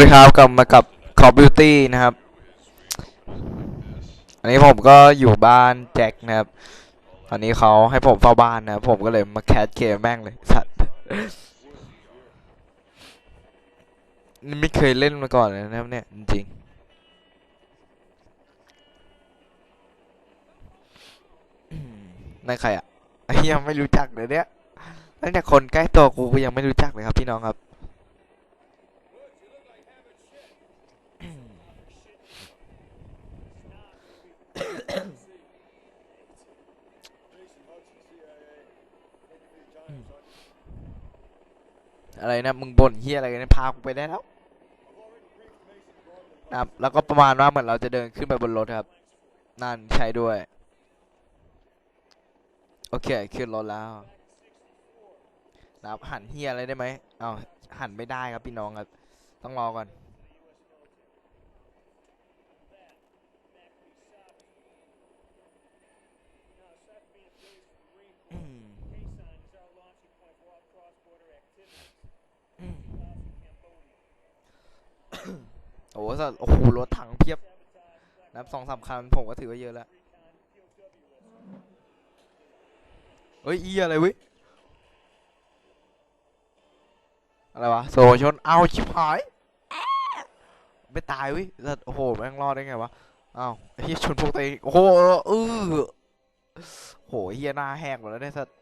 วัสดีครับกลับมากับ Call of Duty นะครับ อันนี้ผมก็อยู่บ้านแจ็คนะครับ ตอนนี้เขาให้ผมเฝ้าบ้านนะครับผมก็เลยมาแคสเกมแม่งเลยสัตว์นี่ไม่เคยเล่นมาก่อนเลยนะครับเนี่ย จริงนั่นใครอะยังไม่รู้จักเลยเนี่ยตั้งแต่คนใกล้ตัวกูก็ยังไม่รู้จักเลยครับพี่น้องครับ อะไรนะมึงบ่นเฮียอะไรกันพากูไปได้แล้วนะครับแล้วก็ประมาณว่าเหมือนเราจะเดินขึ้นไปบนรถครับ นั่นใช่ด้วย โอเคขึ้นรถแล้วนะครับหันเฮียอะไรได้ไหมเอาหันไม่ได้ครับพี่น้องครับ ต้องรอก่อน อืมอืมโอ้โห สัตว์โอ้โหรถถังเพียบนับสองสามคันผมก็ถือว่าเยอะแล้วเฮ้ยอีอะไรว้ยอะไรวะโซชนเอาชิบหายไม่ตายว้ยสัตว์โอ้โหแม่งรอดได้ไงวะอ้าวไอ้เฮียชนพวกตัวเองโอ้โหเออโหเฮียหน้าแหกหมดแล้วเนี่ยสัตว์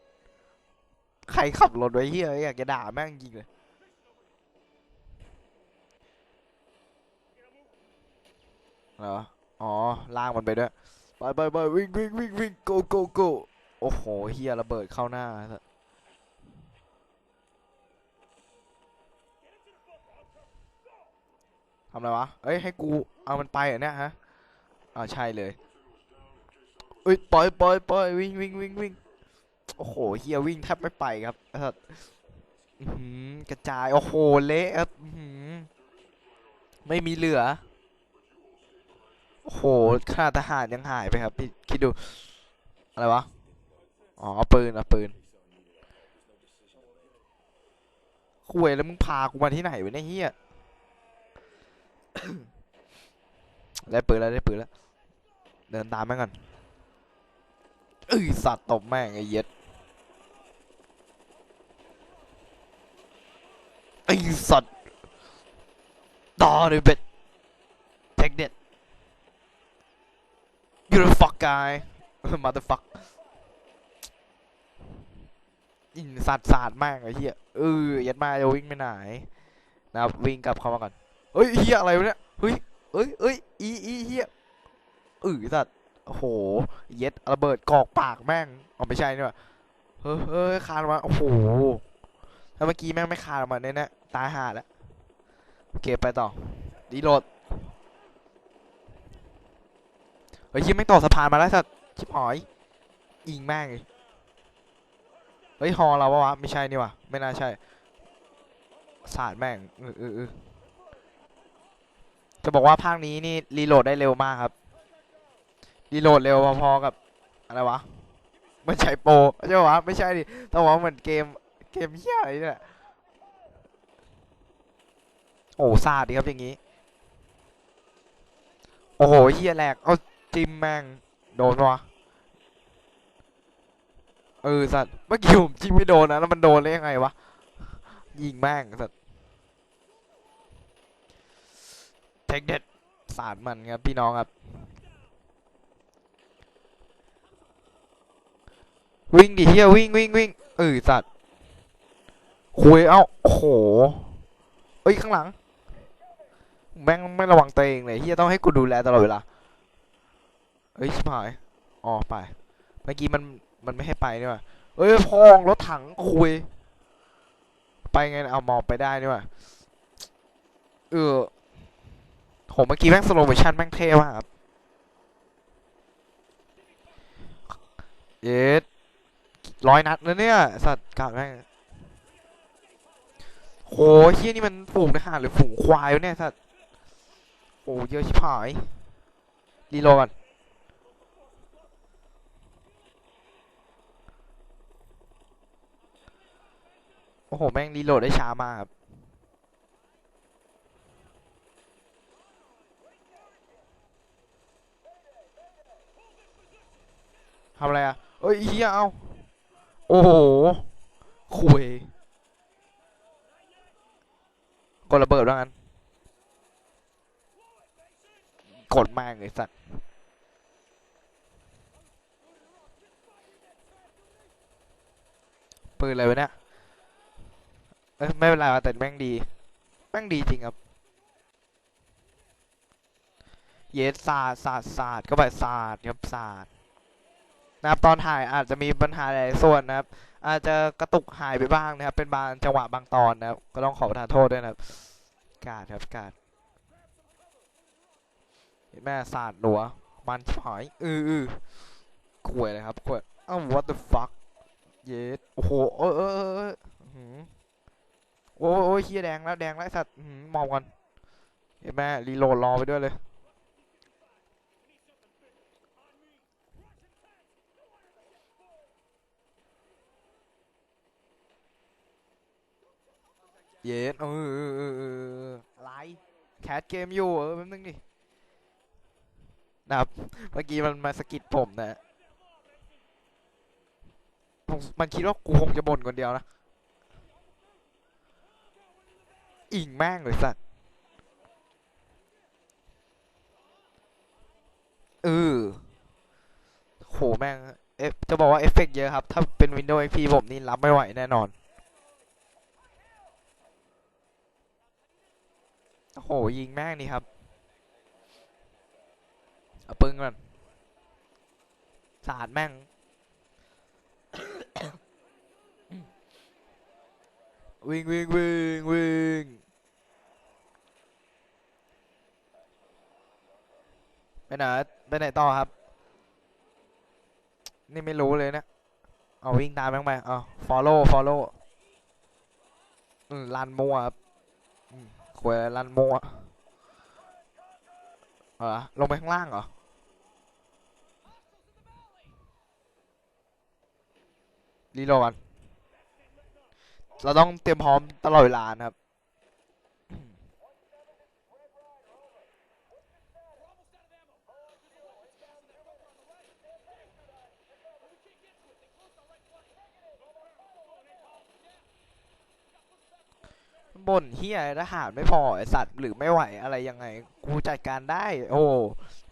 ใครขับรถไว้เฮียอยากจะด่าแม่งจริงเลย เหรอ อ๋อลากมันไปด้วยไปไปไปวิ่งวิ่งวิ่งวิ่ง go go go โอ้โหเฮียระเบิดเข้าหน้าทำอะไรวะ เอ้ยให้กูเอามันไปเหรอเนี่ยฮะอ่าใช่เลยเอ้ยปล่อยปล่อยปล่อยวิ่งวิ่งวิ่งวิ่งโอ้โหเฮียวิ่งแทบไม่ไปครับอือหือกระจาย โอ้โหเละครับอื้อหือไม่มีเหลือ โหข้าทหารยังหายไปครับพี่คิดดู อะไรวะ อ๋อเอาปืนเอาปืนคุยแล้วมึงพากูมาที่ไหนวะเนี่ยเฮียได้ปืนแล้วได้ปืนแล้ว เดินตามแม่งก่อนเอ้ยสัตว์ตบแม่งไอ้เหี้ย็ดไอ้สัตว์ต่อเลยเบ็ด guy motherfuck ยิงสัตว์สาดแม่งไอ้เหี้ยเออยัดมาจะวิ่งไปไหนนะครับวิ่งกลับเข้ามาก่อนเฮ้ยเหี้ยอะไรวะเนี่ยเฮ้ยเอ้ยเอ้ยอีอีเหี้ยเออสัตว์โหเย็ดระเบิดกอกปากแม่งอ๋อไม่ใช่นี่ว่าเฮ้ยเฮ้ยคานมาโอ้โหถ้าเมื่อกี้แม่งไม่คานมาเนี่ยนะตายห่าแล้วโอเคไปต่อดีโหลดเฮ้ยยิงไม่ต่อสะพานมาแล้วสัตว์ชิบหอยยิงแม่งเลยเฮ้ยฮอเราปะวะไม่ใช่นี่วะไม่น่าใช่ศาสาดแม่งเออเออเออจะบอกว่าภาคนี้นี่รีโหลดได้เร็วมากครับรีโหลดเร็วพอๆกับอะไรวะไม่ใช่โปรใช่ปะวะไม่ใช่ดิต้องบอกเหมือนเกมเกมเฮียอะไรเนี่ยโอ้ซาดดีครับอย่างนี้ โอ้โหเฮียแหลกเอา จิ้มแม่งโดนวะเออสัตว์เมื่อกี้ผมจิ้มไม่โดนนะแล้วมันโดนได้ยังไงวะยิงแม่งสัตว์เทคเด็ดสาดมันครับพี่น้องครับวิ่งดิเฮียวิ่งวิ่งวิ่งเออสัตว์คุยเอ้าโอ้โหเอ้ยข้างหลังแม่งไม่ระวังตัวเองเลยเฮียต้องให้กูดูแลตลอดเวลา เอ้ยชิบหายอ๋อไป เมื่อกี้มันมันไม่ให้ไปนี่ว่าเอ้ยพองรถถังคุย ไปไงนะเอามองไปได้นี่ว่าเออโหเมื่อกี้แม่งสโลโมชั่นแม่งเท่มากครับเย็ดร้อยนัดแล้วเนี่ย สัตว์กาดแม่งโหเฮียนี่มันฝูงทหารหรือฝูงควายวะเนี่ยสัตว์โอ้เยอะชิบหายรีโหลดก่อน โอ้โห แม่งรีโหลดได้ช้ามากครับ ทำอะไรอะ เอ้ยเฮียเอา โอ้โหคุยกดระเบิดว่างั้น กดมากเลยสัตว์ปืนอะไรวะเนี่ย เอ้ยไม่เป็นไรว่ะแต่แม่งดีแม่งดีจริงครับ เยสศาสตร์ศาสตร์ศาสตร์ก็ไปศาสตร์ครับศาสตร์นะครับตอนถ่ายอาจจะมีปัญหาหลายส่วนนะครับ อาจจะกระตุกหายไปบ้างนะครับ เป็นบางจังหวะบางตอนนะครับ ก็ต้องขอประทานโทษด้วยนะครับ กาดครับกาดแม่ศาสตร์หลัว มันหายอืออือขวยเลยครับขวยอ้าว what the fuck เยสโอ้โหเออเออ โอ้ยโอ้ยเฮียแดงแล้วแดงแล้วไอ้สัตว์อื้อหือมองกันเห็นแม่รีโหลดรอไปด้วยเลยเย็นเออเออเออเอออะไรแคสเกมอยู่เออแป๊บนึงดินะครับเมื่อกี้มันมาสะกิดผมนะผมมันคิดว่ากูคงจะบ่นคนเดียวนะ อิงแม่งเลยสัตว์เออโหแม่งเอฟจะบอกว่าเอฟเฟกต์เยอะครับ ถ้าเป็น Windows XP ผมนี่รับไม่ไหวแน่นอน โอ้โห ยิงแม่งนี่ครับ เอาปึ้งก่อนสาดแม่ง วิ่งวิ่งวิ่งวิ่งไปไหนไปไหนต่อครับ นี่ไม่รู้เลยนะเอาวิ่งตามแม่งไปเอา follow follow ลันมัวครับควยลันมัวเหรอลงไปข้างล่างเหรอรีโหลดกัน เราต้องเตรียมพร้อมตลอดเวลานะครับ บ่นเฮียทหารไม่พอไอสัตว์หรือไม่ไหวอะไรยังไง กูจัดการได้ โอ้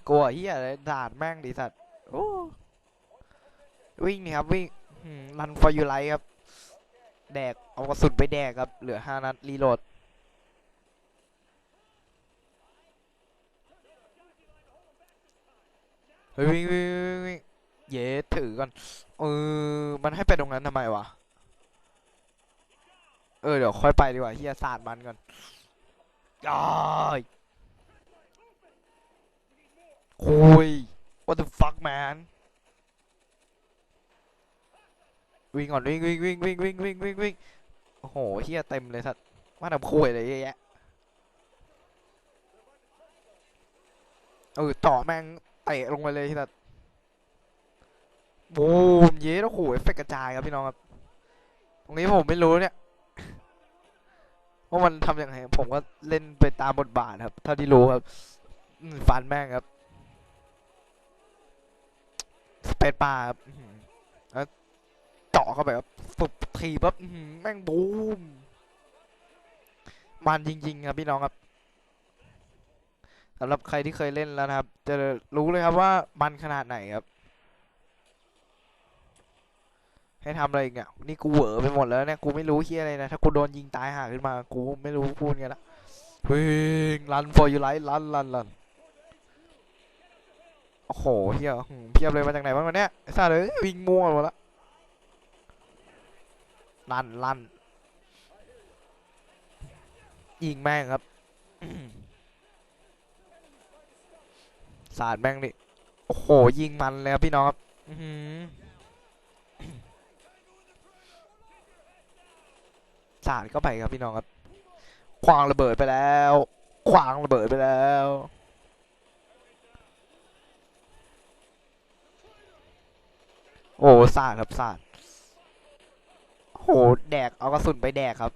กลัวเฮียอะไรด่าแม่งดิสัตว์โอ้วิ่งนี่ครับวิ่งรัน for your life ครับ แดก เอากระสุนไปแดกครับ เหลือห้านัด รีโหลด เฮ้ยวิ่งวิ่งวิ่งวิ่งเย้ถือก่อน เออ มันให้ไปตรงนั้นทำไมวะ เออ เดี๋ยวค่อยไปดีกว่าเฮียศาสตร์มันก่อนอ้ายโอ้ย what the fuck man วิ่งก่อนวิ่งวิ่งวิ่งวิ่งวิ่งวิ่งวิ่งวิ่งโอ้โหเฮียเต็มเลยสัตว์ว่าทำคุยอะไรเยอะแยะเออต่อแม่งเตะลงไปเลยสัตว์บูมเย้แล้วโหเอฟเฟกต์กระจายครับพี่น้องครับตรงนี้ผมไม่รู้เนี่ยว่ามันทำยังไงผมก็เล่นไปตามบทบาทครับ เท่าที่รู้ครับฟันแม่งครับสเปซปาครับอื้อหือแล้วเจาะเข้าไปครับปุบทีปั๊บแม่งบูมมันจริง ๆ ครับพี่น้องครับสำหรับใครที่เคยเล่นแล้วนะครับ จะรู้เลยครับว่ามันขนาดไหนครับ ให้ทำอะไรอีกเนี่ยนี่กูเหวอไปหมดแล้วเนี่ยกูไม่รู้เฮียอะไรนะถ้ากูโดนยิงตายห่าขึ้นมากูไม่รู้พูดไงละวิ่งรัน for your life รันรันรันโอ้โหเฮียเพียบเลยมาจากไหนบ้างวะเนี่ยไอ้สัสเลยวิ่งมั่วหมดละ รันรันยิงแม่งครับสาดแม่งดิโอ้โห ยิงมันเลยครับพี่น้องครับสาดเข้าไปครับพี่น้องครับ ขวางระเบิดไปแล้ว ขวางระเบิดไปแล้วโอ้สาดครับสาด โหแดกเอากระสุนไปแดกครับ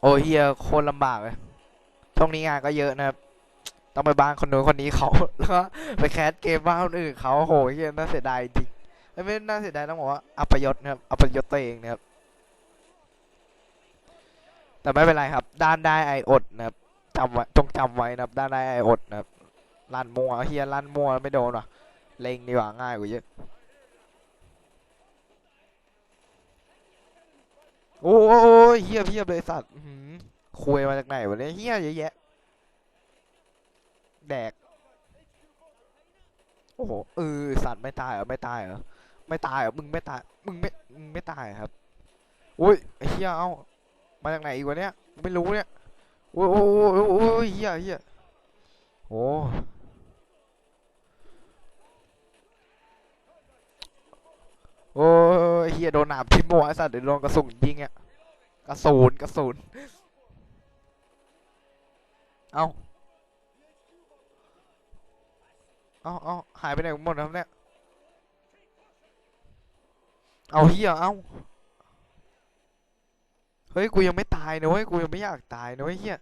โอ้เฮียโคตรลำบากเลยช่วงนี้งานก็เยอะนะครับ ต้องไปบ้านคนนู้นคนนี้เขาแล้วก็ไปแคสเกมบ้านคนอื่นเขาโหเฮียน่าเสียดายจริงไม่ไม่น่าเสียดายต้องบอกว่าอัปยศนะครับอัปยศตัวเองนะครับ แต่ไม่เป็นไรครับ ด้านได้ไออดนะครับจำไว้จงจำไว้นะครับ ด้านได้ไออดนะครับ ลั่นมัวเฮียลั่นมัวไม่โดนว่ะเล็งดีกว่าง่ายกว่าเยอะโอ้ยเฮียเพียบเลยสัตว์คุยมาจากไหนวะเนี่ยเฮียเยอะแยะแดกโอ้โหเออสัตว์ไม่ตายเหรอไม่ตายเหรอไม่ตายเหรอมึงไม่ตายมึงไม่มึงไม่ตายครับอุ้ยเฮียเอ้ามาจากไหนอีกวะเนี่ยไม่รู้เนี่ยโอ้ยโอ้ยโอ้ยโอ้ยเฮียเฮียโอ้ โอ้ยเฮียโดนหนามทิ่มหัวไอ้สัตว์เดี๋ยวโดนกระสุนยิงอะกระสุนกระสุนเอาเอาเอาหายไปไหนหมดครับเนี่ยเอาเฮียเอาเฮ้ยกูยังไม่ตายนะเว้ยกูยังไม่อยากตายนะเว้ยเฮีย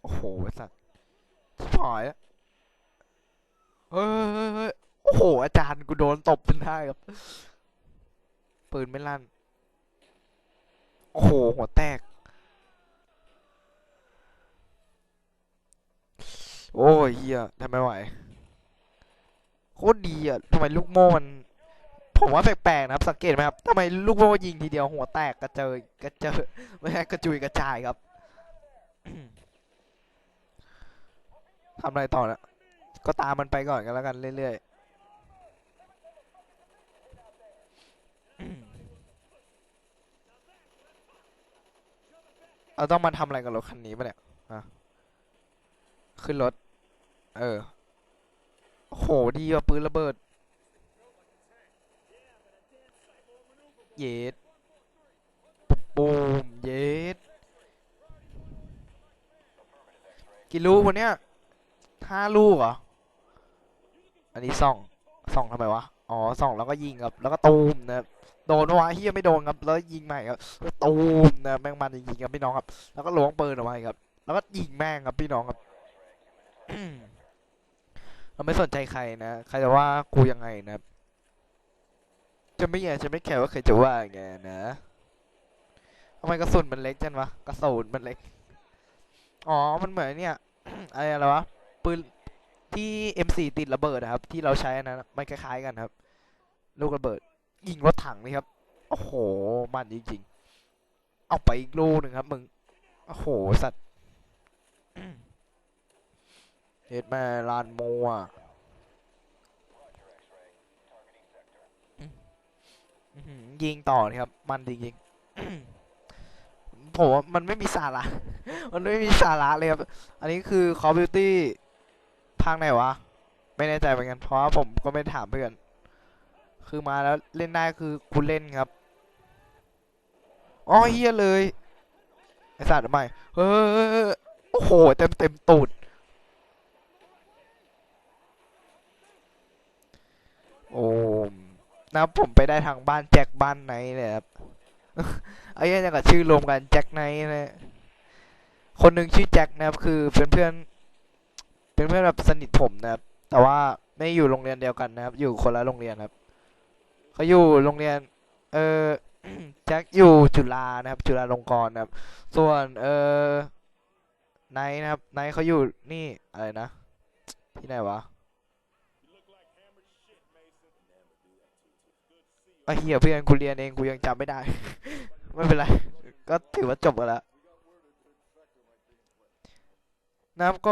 โอ้โหไอ้สัตว์ชิบหายแล้วเฮ้ยเฮ้ยเฮ้ย โอ้โห อาจารย์กูโดนตบจนได้ครับ ปืนไม่ลั่น โอ้โห หัวแตก โอ้ยเฮียทำไม่ไหว โคตรดีอะทำไมลูกโม่มัน ผมว่าแปลกๆนะครับ สังเกตไหมครับทำไมลูกโม่ยิงทีเดียวหัวแตกกระเจิกระเจิไม่ใช่กระจุยกระจายครับทำอะไรต่อนะก็ตามมันไปก่อนกันแล้วกันเรื่อยๆ เราต้องมาทำอะไรกับรถคันนี้ปะเนี่ยฮะขึ้นรถ เออ โห ดีว่ะปืนระเบิด เย็ดปูมเย็ดกี่ลูกวันเนี้ยห้าลูกเหรอ อันนี้ส่อง ส่องทำไมวะ อ๋อ ส่องแล้วก็ยิงครับ แล้วก็ตูมนะครับ โดนวะเฮียไม่โดนครับแล้วยิงใหม่ครับตูมนะแม่งมันจริงครับพี่น้องครับ แล้วก็ล้วงปืนออกมาครับ แล้วก็ยิงแม่งครับพี่น้องครับเราไม่สนใจใครนะใครจะว่ากูยังไงนะจะไม่แย่จะไม่แคร์ว่าใครจะว่าไงนะทำไมกระสุนมันเล็กจังวะกระสุนมันเล็กอ๋อมันเหมือนเนี่ยอะไรอะไรวะปืนที่ M4 ติดระเบิดนะครับ ที่เราใช้อันนั้นมันคล้ายๆกันครับ ลูกระเบิด ยิงรถถังนี่ครับ โอ้โห มันจริงๆ เอาไปอีกลูกหนึ่งครับ มึง โอ้โห สัตว์เฮ็ดแม่ลานโมอะยิงต่อนี่ครับ มันจริงๆผมว่ามันไม่มีสาระ มันไม่มีสาระเลยครับ อันนี้คือ Call of Duty ภาคไหนวะ ไม่แน่ใจเหมือนกัน เพราะผมก็ไม่ถามเพื่อน คือมาแล้วเล่นได้คือคุณเล่นครับอ๋อเฮียเลยไอสัตว์ทำไมเฮ้ยโอ้โหเต็มเต็มตูดโอ้นะผมไปได้ทางบ้านแจ็คบ้านไหนเลยครับไอ้เหี้ยังกับชื่อรวมกันแจ็คไนท์นะคนหนึ่งชื่อแจ็คนะครับคือเป็นเพื่อนเป็นเพื่อนแบบสนิทผมนะครับแต่ว่าไม่อยู่โรงเรียนเดียวกันนะครับ อยู่คนละโรงเรียนครับ เขาอยู่โรงเรียน เออแจ็คอยู่จุฬานะครับ จุฬาลงกรณ์นะครับ ส่วนเออไนท์นะครับไนท์เขาอยู่นี่อะไรนะ ที่ไหนวะไอเหี้ยเพื่อนกูเรียนเองกูยังจำไม่ได้ ไม่เป็นไร ก็ถือว่าจบกันแล้วนะครับก็